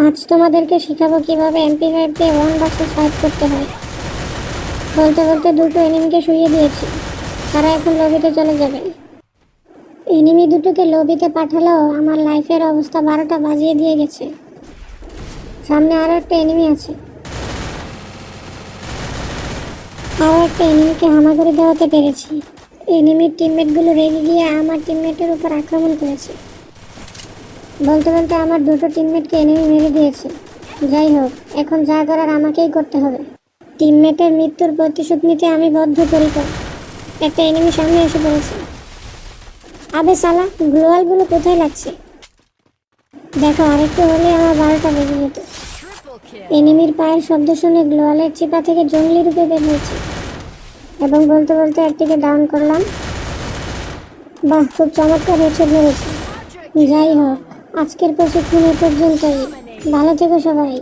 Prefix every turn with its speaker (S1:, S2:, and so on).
S1: আজ তোমাদেরকে শেখাবো কীভাবে এমপি ফাইভ দিয়ে ওয়ান ভার্সেস ফাইভ করতে হয়। বলতে বলতে দুটো এনিমিকে শুয়ে দিয়েছি। তারা এখন লবিতে চলে যাবে। এনিমি দুটোকে লবিতে পাঠালেও আমার লাইফের অবস্থা বারোটা বাজিয়ে দিয়ে গেছে। সামনে আরও একটা এনিমি আছে। আরও একটা এনিমিকে হামাগুড়ি দেওয়াতে পেরেছি। এনিমির টিমমেটগুলো রেগে গিয়ে আমার টিমমেটের উপর আক্রমণ করেছে। বলতে বলতে আমার দুটো টিমমেটকে এনিমি মেরে দিয়েছে। যাই হোক, এখন যা করার আমাকেই করতে হবে। টিমমেটের মৃত্যুর প্রতিশোধ নিতে আমি বদ্ধ বদ্ধপরিকর। একটা এনিমি সামনে এসে পড়েছে। আবে সালা, গ্লোয়ালগুলো কোথায় লাগছে? দেখো, আরেকটু হলে আমার বারোটা বেজে যেত। এনিমির পায়ের শব্দ শুনে গ্লোয়ালের চিপা থেকে জঙ্গলি রূপে বের হয়েছে। এবং বলতে বলতে একটিকে ডাউন করলাম। বাহ, খুব চমৎকার হেডশট মেরেছে যাই হোক আজকের প্রশিক্ষণ এ পর্যন্তই। ভালো থেকো সবাই।